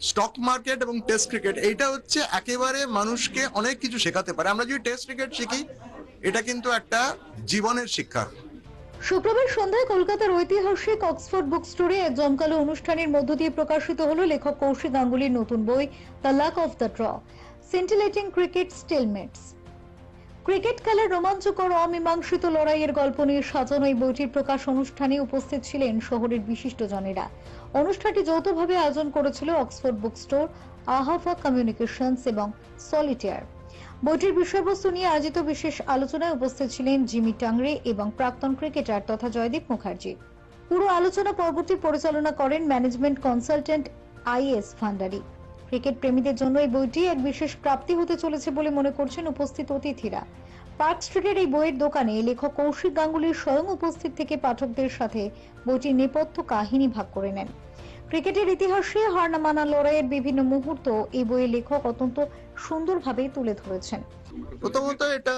Stock market এবং test cricket এইটা হচ্ছে একেবারে মানুষকে অনেক কিছু শেখাতে পারে। আমরা যদি টেস্ট ক্রিকেট শিখি, এটা কিন্তু একটা জীবনের শিক্ষা। শুক্রবার সন্ধ্যায় কলকাতার ঐতিহাসিক অক্সফোর্ড বুক স্টোরে এক জমকালো অনুষ্ঠানের মধ্য দিয়ে প্রকাশিত হলো লেখক কৌশিক গাঙ্গুলির নতুন বই the luck of the draw scintillating cricket stalemates cricket খেলার রোমাঞ্চকর অমীমাংসিত লড়াইয়ের গল্প নিয়ে সাজানো এই বইটির প্রকাশ অনুষ্ঠানে উপস্থিত ছিলেন শহরের বিশিষ্টজনেরা অনুষ্ঠানটি যৌথভাবে আয়োজন করেছিল অক্সফোর্ড বুক স্টোর আহাফা কমিউনিকেশনস এবং সলিটেয়ার। বইটির বিষয়বস্তু নিয়ে আয়োজিত বিশেষ আলোচনায় উপস্থিত ছিলেন জিমি টাংরে এবং প্রাক্তন ক্রিকেটার তথা জয়দীপ মুখার্জি। পুরো আলোচনা পর্বটি পরিচালনা করেন management consultant IS Bhandari. Cricket প্রেমীদের জন্য এই বইটি এক বিশেষ প্রাপ্তি হতে চলেছে বলে মনে করছেন উপস্থিত অতিথিরা। পার্ক স্ট্রিটের এই বইয়ের দোকানে লেখক কৌশিক গাঙ্গুলির স্বয়ং উপস্থিত থেকে পাঠকদের সাথে বইটির নেপথ্য কাহিনী ভাগ করে নেন। ক্রিকেটের ইতিহাসে হার মানা লড়াইয়ের বিভিন্ন মুহূর্ত এই বইয়ের লেখক অত্যন্ত সুন্দরভাবে তুলে ধরেছেন। প্রথমত এটা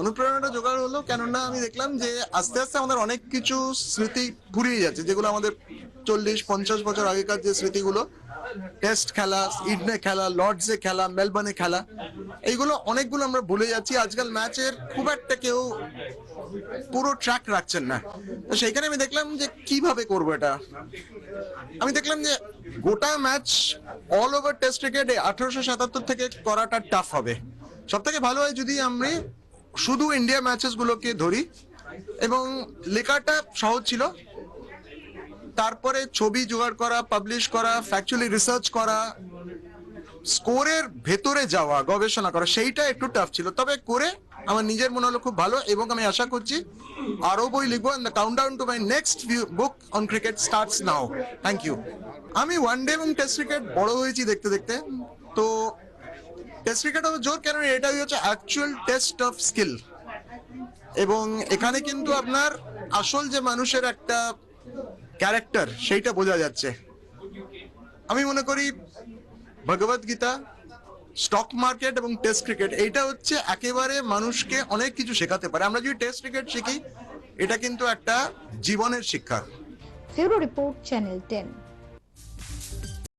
অনুপ্রেরণাটা জোগাড় হলো, কেননা আমি দেখলাম যে আস্তে আস্তে আমাদের অনেক কিছু স্মৃতি ফুরিয়ে যাচ্ছে, যেগুলো আমাদের চল্লিশ, পঞ্চাশ বছর আগেকার যে স্মৃতিগুলো টেস্ট খেলা ইডনে খেলা লর্ডসে খেলা মেলবার্নে খেলা, এইগুলো অনেকগুলো আমরা ভুলে যাচ্ছি। আজকাল ম্যাচের খুব একটা কেউ পুরো ট্র্যাক রাখছেন না। তো সেইখানে আমি দেখলাম যে কীভাবে করব এটা? আমি দেখলাম যে গোটা ম্যাচ অল ওভার টেস্ট ক্রিকেটে আঠারোশো সাতাত্তর থেকে করাটা টাফ হবে। সব থেকে ভালো হয় যদি আমি শুধু ইন্ডিয়া ম্যাচেস গুলোকে ধরি এবং লেখাটা সহজ ছিল তারপরে ছবি জোগাড় করা পাবলিশ করা ফ্যাকচুয়ালি রিসার্চ করা স্কোরের ভেতরে যাওয়া, গবেষণা করা, সেইটা একটু টাফ ছিল। তবে করে আমার নিজের মনে হলো খুব ভালো এবং আমি আশা করছি আরও বই লিখব the countdown to my next book on cricket starts now thank you আমি ওয়ান ডে এবং টেস্ট ক্রিকেট বড় হয়েছি দেখতে দেখতে। তো টেস্ট ক্রিকেট জোর কেন? এটাই হচ্ছে অ্যাকচুয়াল টেস্ট অফ স্কিল এবং এখানে কিন্তু আপনার আসল যে মানুষের একটা ক্যারেক্টার, সেইটা বোঝা যাচ্ছে। আমি মনে করি ভগবত গীতা, স্টক মার্কেট এবং টেস্ট ক্রিকেট, এইটা হচ্ছে একেবারে মানুষকে অনেক কিছু শেখাতে পারে। আমরা যদি টেস্ট ক্রিকেট শিখি, এটা কিন্তু একটা জীবনের শিক্ষা। Report, channel ten.